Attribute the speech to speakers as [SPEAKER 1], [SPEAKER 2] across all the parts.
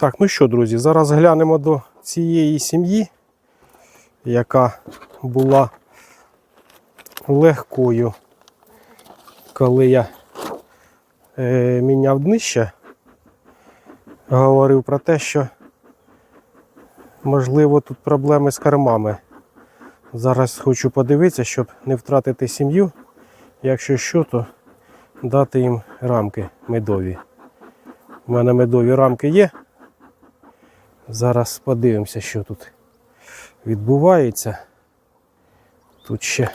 [SPEAKER 1] Так, ну що, друзі, зараз глянемо до цієї сім'ї, яка була легкою, коли я е, міняв днище, говорив про те, що можливо тут проблеми з кормами. Зараз хочу подивитися, щоб не втратити сім'ю. Якщо що, то дати їм рамки медові. У мене медові рамки є. Зараз подивимося, що тут відбувається. Тут ще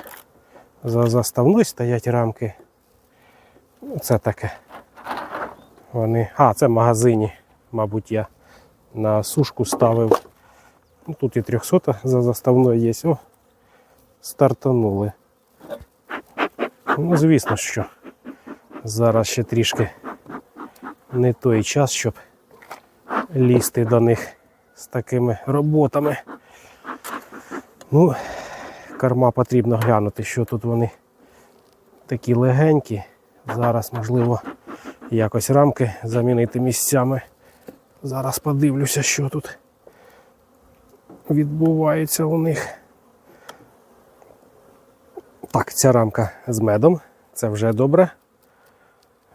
[SPEAKER 1] за заставною стоять рамки. Ну, Це таке. Вони. А, це магазині, мабуть, я на сушку ставив. Ну, тут і 300 за заставною є. О, стартанули. Ну, звісно, що зараз ще трішки не той час, щоб лізти до них з такими роботами. Ну, корма потрібно глянути, що тут вони такі легенькі. Зараз, можливо, якось рамки замінити місцями. Зараз подивлюся, що тут відбувається у них. Так, ця рамка з медом. Це вже добре.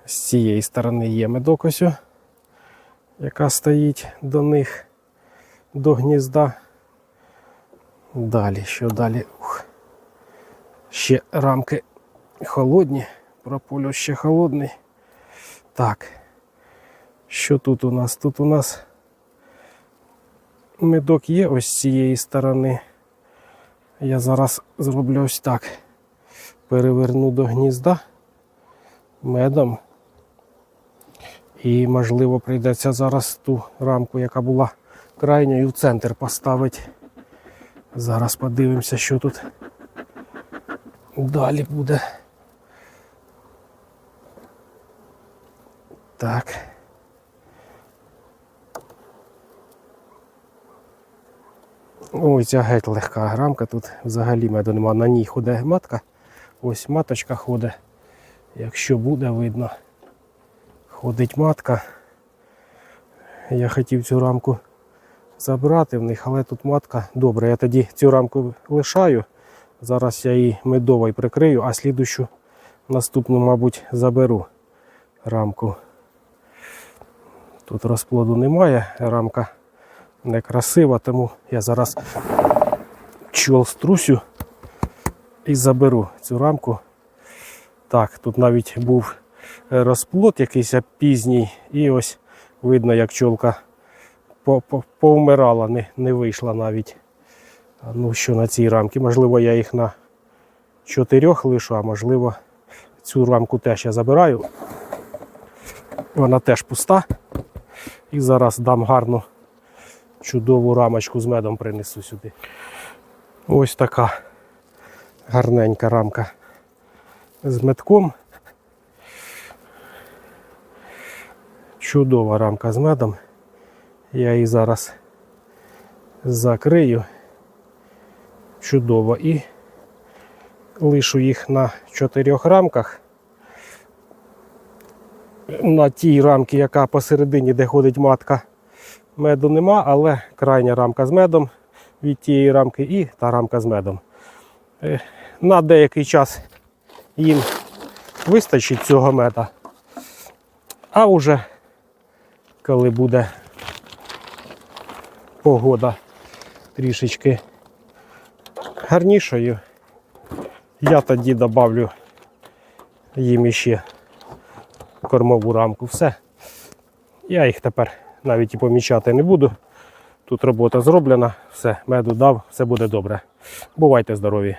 [SPEAKER 1] З цієї сторони є медок ось, о, яка стоїть до них, до гнізда. Далі, що далі? Ух. Ще рамки холодні, прополюс ще холодний. Так. Що тут у нас? Тут у нас медок є ось з цієї сторони. Я зараз зроблю ось так. Переверну до гнізда медом. І, можливо, прийдеться зараз ту рамку, яка була крайньою в центр поставити. Зараз подивимося, що тут далі буде. Так. Ой, ця геть легка рамка, тут взагалі меду нема. На ній ходить матка. Ось маточка ходить. Якщо буде видно, ходить матка. Я хотів цю рамку забрати в них, але тут матка. Добре, я тоді цю рамку лишаю. Зараз я її медовою прикрию, а слідущу наступну, мабуть, заберу рамку. Тут розплоду немає, рамка некрасива, тому я зараз чол струсю і заберу цю рамку. Так, тут навіть був е, розплод якийсь пізній, і ось видно, як чолка повмирала, не, не вийшла навіть. Ну що на цій рамці? Можливо, я їх на чотирьох лишу, а можливо, цю рамку теж я забираю. Вона теж пуста. І зараз дам гарну чудову рамочку з медом принесу сюди. Ось така гарненька рамка з медком. Чудова рамка з медом. Я її зараз закрию. Чудово. І лишу їх на чотирьох рамках. На тій рамці, яка посередині, де ходить матка, меду нема, але крайня рамка з медом від тієї рамки і та рамка з медом. Е, На деякий час їм вистачить цього меда. А вже коли буде погода трішечки гарнішою, я тоді добавлю їм іще кормову рамку. Все. Я їх тепер навіть і помічати не буду. Тут робота зроблена, все, меду дав, все буде добре. Бувайте здорові!